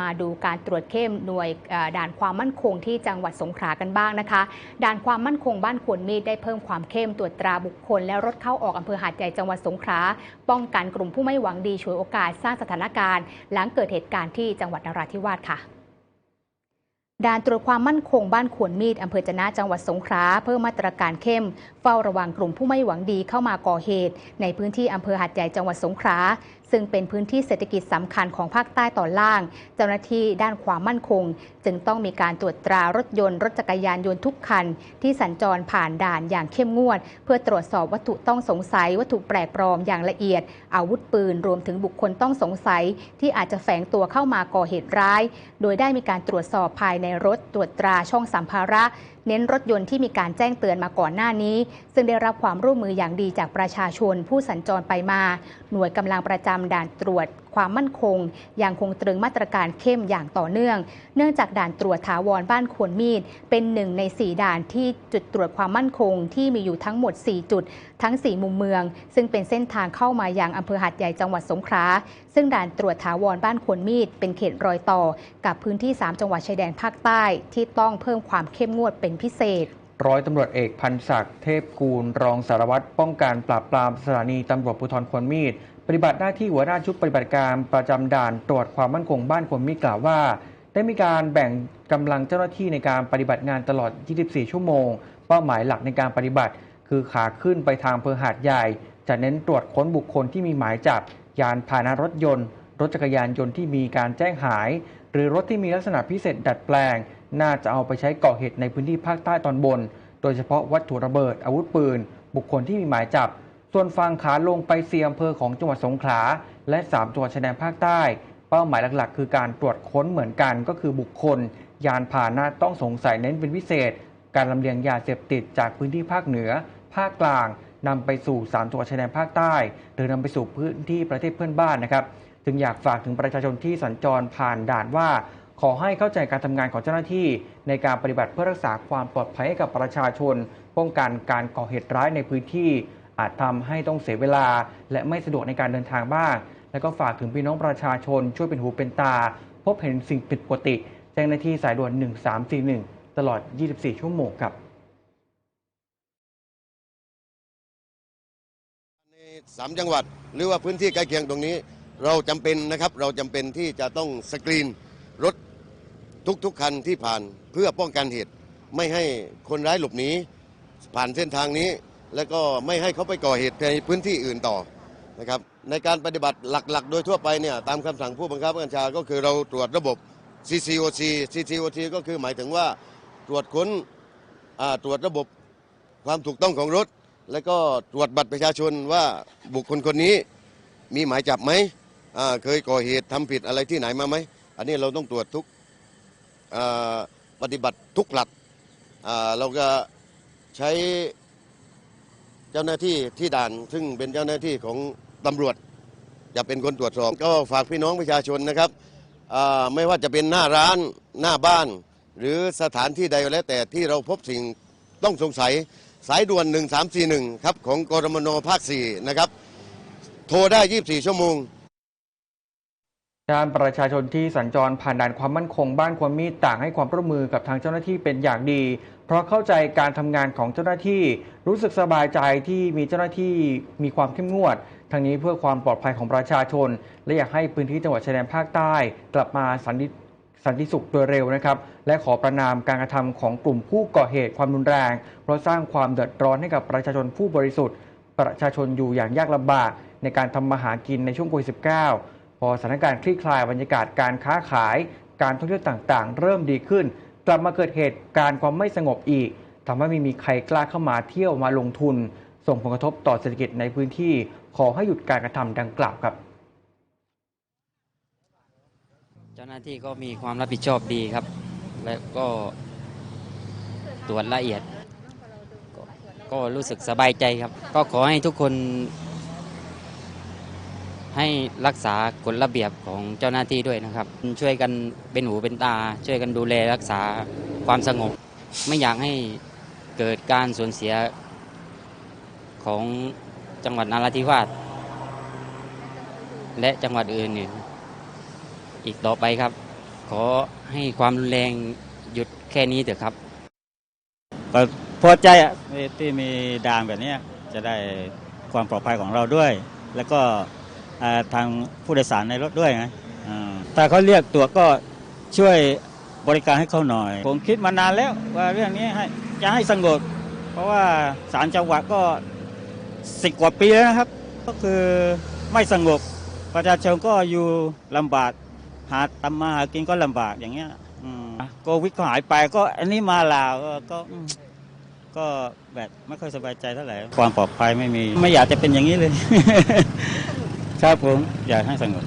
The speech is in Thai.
มาดูการตรวจเข้มหน่วยด่านความมั่นคงที่จังหวัดสงขลากันบ้างนะคะ ด่านความมั่นคงบ้านขวนมีดได้เพิ่มความเข้มตรวจตราบุคคล และรถเข้าออกอำเภอหาดใหญ่จังหวัดสงขลาป้องกันกลุ่มผู้ไม่หวังดีฉวยโอกาสสร้างสถานการณ์ หลังเกิดเหตุการณ์ที่จังหวัดนราธิวาสค่ะด่านตรวจความมั่นคงบ้านขวนมีดอำเภอจนะจังหวัดสงขลาเพิ่มมาตรการเข้ม เฝ้าระวังกลุ่มผู้ไม่หวังดีเข้ามาก่อเหตุ ในพื้นที่อำเภอหาดใหญ่จังหวัดสงขลา ซึ่งเป็นพื้นที่เศรษฐกิจสำคัญของภาคใต้ตอนล่าง เจ้าหน้าที่ด้านความมั่นคง จึงต้องมีการตรวจตรารถยนต์รถจักรยานยนต์ทุกคัน ที่สัญจรผ่านด่านอย่างเข้มงวด เพื่อตรวจสอบวัตถุต้องสงสัย วัตถุแปลกปลอมอย่างละเอียด อาวุธปืนรวมถึงบุคคลต้องสงสัย ที่อาจจะแฝงตัวเข้ามาก่อเหตุร้าย โดยได้มีการตรวจสอบภายในรถตรวจตราช่องสัมภาระเน้นรถยนต์ที่มีการแจ้งเตือนมาก่อนหน้านี้ ซึ่งได้รับความร่วมมืออย่างดีจากประชาชนผู้สัญจรไปมา หน่วยกำลังประจำด่านตรวจความมั่นคง ยังคงตรึงมาตรการเข้มอย่างต่อเนื่อง เนื่องจากด่านตรวจถาวรบ้านขวนมีด เป็นหนึ่งใน 4 ด่านที่จุดตรวจความมั่นคงที่มีอยู่ทั้งหมด 4 จุด ทั้ง 4 มุมเมือง ซึ่งเป็นเส้นทางเข้ามายังอำเภอหาดใหญ่จังหวัดสงขลาซึ่งด่านตรวจถาวรบ้านขวนมีด เป็นเขตรอยต่อ กับพื้นที่ 3 จังหวัดชายแดนภาคใต้ที่ต้องเพิ่มความเข้มงวดเป็นพิเศษ ร้อยตำรวจเอกพันศักดิ์เทพกูล รองสารวัตรป้องกันปราบปรามสถานีตำรวจภูธรควรมีด ปฏิบัติหน้าที่หัวหน้าชุดปฏิบัติการประจำด่านตรวจความมั่นคงบ้านควรมีดกล่าวว่า ได้มีการแบ่งกำลังเจ้าหน้าที่ในการปฏิบัติงานตลอด 24 ชั่วโมง เป้าหมายหลักในการปฏิบัติ คือขาขึ้นไปทางเภอหาดใหญ่ จะเน้นตรวจค้นบุคคลที่มีหมายจับ ยานพาหนะรถยนต์ รถจักรยานยนต์ที่มีการแจ้งหาย หรือรถที่มีลักษณะพิเศษดัดแปลง น่าจะเอาไปใช้ก่อเหตุในพื้นที่ภาคใต้ตอนบน โดยเฉพาะวัตถุระเบิดอาวุธปืน บุคคลที่มีหมายจับ ส่วนฝั่งขาลงไปเซียอำเภอของจังหวัดสงขลาและ 3 จังหวัดชายแดนภาคใต้ เป้าหมายหลักๆ คือการตรวจค้นเหมือนกันก็คือบุคคล ยานพาหนะต้องสงสัยเน้นเป็นพิเศษ การลำเลียงยาเสพติดจากพื้นที่ภาคเหนือ ภาคกลางนำไปสู่3จังหวัดชายแดนภาคใต้ หรือนำไปสู่พื้นที่ประเทศเพื่อนบ้านนะครับ จึงอยากฝากถึงประชาชนที่สัญจรผ่านด่านว่า ขอให้เข้าใจการทำงานของเจ้าหน้าที่ ในการปฏิบัติเพื่อรักษาความปลอดภัยให้กับประชาชน ป้องกันการก่อเหตุร้ายในพื้นที่ อาจทำให้ต้องเสียเวลา และไม่สะดวกในการเดินทางบ้าง และก็ฝากถึงพี่น้องประชาชน ช่วยเป็นหูเป็นตา พบเห็นสิ่งผิดปกติ แจ้งหน้าที่สายด่วน 1341 ตลอด 24 ชั่วโมงครับในสามจังหวัดหรือว่าพื้นที่ใกล้เคียงตรงนี้ เราจำเป็นนะครับเราจำเป็นที่จะต้องสกรีนรถ ทุกๆคันที่ผ่านเพื่อป้องกันเหตุไม่ให้คนร้ายหลบหนีผ่านเส้นทางนี้ แล้วก็ไม่ให้เขาไปก่อเหตุในพื้นที่อื่นต่อนะครับในการปฏิบัติหลักๆ โดยทั่วไปเนี่ยตามคำสั่งผู้บังคับบัญชาก็คือเราตรวจระบบ CCOC CCOC ก็คือหมายถึงว่าตรวจค้นตรวจระบบความถูกต้องของรถ แล้วก็ตรวจบัตรประชาชนว่าบุคคลคนนี้มีหมายจับไหมเคยก่อเหตุทำผิดอะไรที่ไหนมาไหมอันนี้เราต้องตรวจทุก ปฏิบัติทุกหลักเราก็ใช้เจ้าหน้าที่ที่ด่าน ซึ่งเป็นเจ้าหน้าที่ของตำรวจ จะเป็นคนตรวจสอบก็ฝากพี่น้องประชาชนนะครับไม่ว่าจะเป็นหน้าร้านหน้าบ้าน หรือสถานที่ใดก็แล้วแต่ที่เราพบสิ่งต้องสงสัยสายด่วน 1341 ครับ ของกรมนภาค 4 นะครับ โทรได้ 24 ชั่วโมง ด้านประชาชนที่สัญจรผ่านด่านความมั่นคงบ้านควรมีดต่างให้ความร่วมมือกับทางเจ้าหน้าที่เป็นอย่างดี เพราะเข้าใจการทำงานของเจ้าหน้าที่ รู้สึกสบายใจที่มีเจ้าหน้าที่มีความเข้มงวดทางนี้เพื่อความปลอดภัยของประชาชน และอยากให้พื้นที่จังหวัดชายแดนภาคใต้ กลับมาสันติสันติสุขโดยเร็วนะครับ และขอประนามการกระทำของกลุ่มผู้ก่อเหตุความรุนแรง เพราะสร้างความเดือดร้อนให้กับประชาชนผู้บริสุทธิ์ ประชาชนอยู่อย่างยากลำบากในการทำมาหากินในช่วงโควิด -19 พอสถานการณ์คลี่คลายบรรยากาศการค้าขาย การท่องเที่ยวต่างๆ เริ่มดีขึ้น กลับมาเกิดเหตุการณ์ความไม่สงบอีกทำให้ไม่มีใครกล้าเข้ามาเที่ยวมาลงทุน ส่งผลกระทบต่อเศรษฐกิจในพื้นที่ ขอให้หยุดการกระทำดังกล่าวครับ เจ้าหน้าที่ก็มีความรับผิดชอบดีครับ และก็ตรวจละเอียด ก็ก็รู้สึกสบายใจครับ ก็ขอให้ทุกคน ให้รักษากฎระเบียบของเจ้าหน้าที่ด้วยนะครับ ช่วยกันเป็นหูเป็นตา ช่วยกันดูแลรักษาความสงบ ไม่อยากให้เกิดการสูญเสียของจังหวัดนราธิวาสและจังหวัดอื่นๆอีกต่อไปครับ ขอให้ความรุนแรงหยุดแค่นี้เถอะครับก็พอใจอะที่ที่มีด่านแบบเนี้ยจะได้ความปลอดภัยของเราด้วย แล้วก็อ่า ทางผู้โดยสารในรถด้วยไงอ่าถ้าเขาเรียกตัวจก็ช่วยบริการให้เขาหน่อย ผมคิดมานานแล้วว่าเรื่องนี้ให้จะให้สงบเพราะว่าศาลจังหวัดก็สิบกว่าปีแล้วนะครับ ก็คือไม่สงบประชาชนก็อยู่ลำบากหาตำมาหากินก็ลำบากอย่างเงี้ยอืมโควิดก็หายไปก็อันนี้มาลาวก็ก็อืมก็แบบไม่ค่อยสบายใจเท่าไหร่ความปลอดภัยไม่มี ไม่อยากจะเป็นอย่างนี้เลย ครับผมอยากให้สงบ